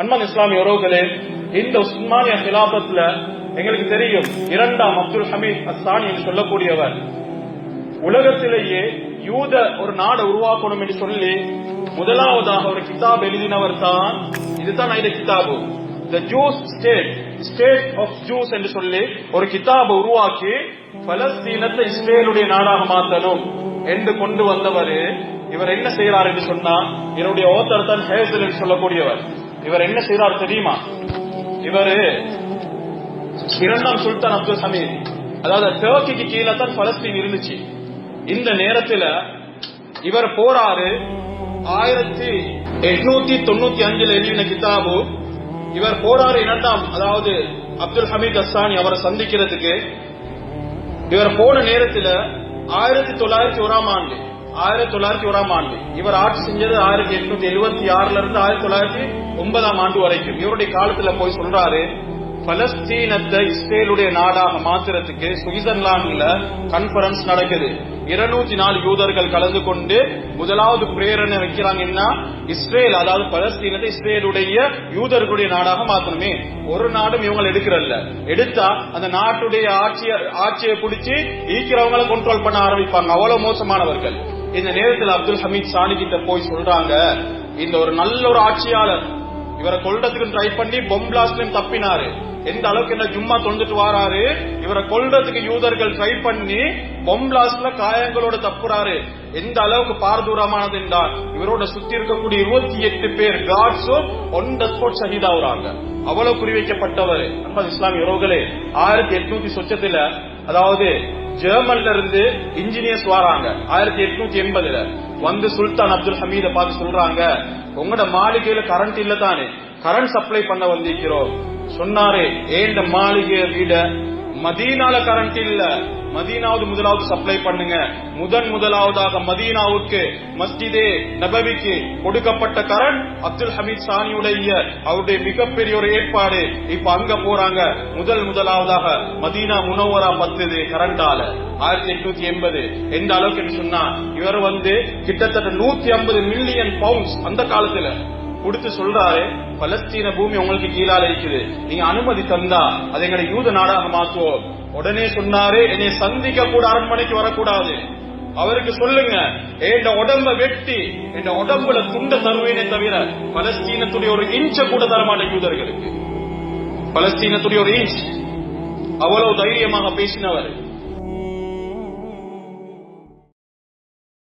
அன்பான் இஸ்லாமிய உறவுகளே இந்த உஸ்மானிய கிலாபத்துல எங்களுக்கு தெரியும் இரண்டாம் அப்துல் ஹமீத் அஸ்தானி என்று சொல்லக்கூடியவர். உலகத்திலேயே யூத ஒரு நாடை உருவாக்கணும் என்று சொல்லி முதலாவதாக ஒரு கிதாப் எழுதினவர் தான் இதுதான் இந்த கிதாபு. The Jews state state of Jews என்று சொல்லி ஒரு கிதாபை உருவாக்கி பலஸ்தீனத்தை இஸ்ரேலுடைய நாடாக மாற்றணும் என்று கொண்டு வந்தவர். இவர் என்ன செய்யறார் என்று சொன்னா என்னுடைய ஓத்தர் தான் ஹேசல் என்று சொல்லக்கூடியவர். இவர் என்ன செய்யறார் தெரியுமா? இவரு இரண்டாம் சுல்தான் அப்துல் ஹமீத். அதாவது டர்க்கிக்கு கீழே தான் பலஸ்தீன் இருந்துச்சு. இந்த நேரத்துல இவர் போறாரு. ஆயிரத்தி எட்நூத்தி தொண்ணூத்தி அஞ்சுல எழுதின கிதாபு. இவர் போறாரு இரண்டாம் அதாவது அப்துல் ஹமீத் அஸ்தானி அவரை சந்திக்கிறதுக்கு. இவர் போன நேரத்துல ஆயிரத்தி தொள்ளாயிரத்தி ஓராம் ஆண்டு ஆயிரத்தி தொள்ளாயிரத்தி ஓராம் ஆண்டு. இவர் ஆட்சி செஞ்சது ஆயிரத்தி எட்நூத்தி எழுபத்தி ஆறுல இருந்து ஆயிரத்தி தொள்ளாயிரத்தி ஒன்பதாம் ஆண்டு வரைக்கும். இவருடைய காலத்துல போய் சொல்றாரு பலஸ்தீனத்தை இஸ்ரேலுடைய நாடாக மாத்துறதுக்கு சுவிட்சர்லாந்துல கான்பரன்ஸ் நடக்குது. இருநூத்தி நாலு யூதர்கள் கலந்து கொண்டு முதலாவது பிரேரணை வைக்கிறாங்கன்னா இஸ்ரேல் அதாவது பலஸ்தீனத்தை இஸ்ரேலுடைய யூதர்களுடைய நாடாக மாத்தணுமே. ஒரு நாடும் இவங்க எடுக்கிறல்ல. எடுத்தா அந்த நாட்டுடைய ஆட்சியை ஆட்சியை பிடிச்சி ஈக்கிறவங்களை கண்ட்ரோல் பண்ண ஆரம்பிப்பாங்க. அவ்வளவு மோசமானவர்கள். இந்த நேரத்தில் அப்துல் ஹமீத் சாணி கிட்ட போய் சொல்றாங்க இந்த ஒரு நல்ல ஒரு ஆட்சியாளர் இவரை கொல்றதுக்கு ட்ரை பண்ணி பொம்பிளாஸ்லயும் தப்பினாரு. எந்த அளவுக்கு என்ன ஜும்மா தொண்டுட்டு வாராரு இவரை கொல்றதுக்கு யூதர்கள் ட்ரை பண்ணி பொம்பிளாஸ்ல காயங்களோட தப்புறாரு. எந்த அளவுக்கு பாரதூரமானது என்றால் இவரோட சுத்தி இருக்கக்கூடிய இருபத்தி எட்டு பேர் காட்ஸும் ஒன் ஸ்போர்ட் சகிதாவுறாங்க அவ்வளவு குறிவைக்கப்பட்டவர். அன்பது இஸ்லாமிய உறவுகளே ஆயிரத்தி எட்நூத்தி சொச்சத்துல அதாவது ஜெர்மன்ல இருந்து இன்ஜினியர்ஸ் வராங்க. ஆயிரத்தி எட்நூத்தி எண்பதுல. வந்து சுல்தான் அப்துல் ஹமீத பார்த்து சொல்றாங்க உங்களோட மாளிகையில கரண்ட் இல்ல தானே? கரண்ட் சப்ளை பண்ண வந்திருக்கிறோம். சொன்னாரு ஏண்ட மாளிகையை வீட மதீனால கரண்ட் இல்ல. மதீனாவது முதலாவது சப்ளை பண்ணுங்க. முதன் முதலாவதாக மதீனாவுக்கு மஸ்ஜிதே நபவிக்கு கொடுக்கப்பட்ட கரண்ட் அப்துல் ஹமீத் சானியுடைய அவருடைய மிகப்பெரிய ஒரு ஏற்பாடு இப்ப அங்க போறாங்க. முதல் முதலாவதாக மதீனா முனவரா பத்துது கரண்டால. ஆயிரத்தி எட்நூத்தி எண்பது. எந்த அளவுக்கு சொன்னா இவர் வந்து கிட்டத்தட்ட நூத்தி ஐம்பது மில்லியன் பவுண்ட்ஸ் அந்த காலத்துல. கொடுத்து சொல்றாரு பலஸ்தீன பூமி உங்களுக்கு கீழால இருக்குது. நீங்க அனுமதி தந்தா அதை எங்களை யூத நாடாக மாற்றுவோம். உடனே சொன்னாரு என்னை சந்திக்க கூட அரண்மனைக்கு வரக்கூடாது. அவருக்கு சொல்லுங்க என் உடம்ப வெட்டி என் உடம்புல துண்ட தருவேனே தவிர பலஸ்தீனத்துடைய ஒரு இன்ச்ச கூட தரமாட்டேன் யூதர்களுக்கு. பலஸ்தீனத்துடைய ஒரு இன்ச். அவ்வளவு தைரியமாக பேசினவர்.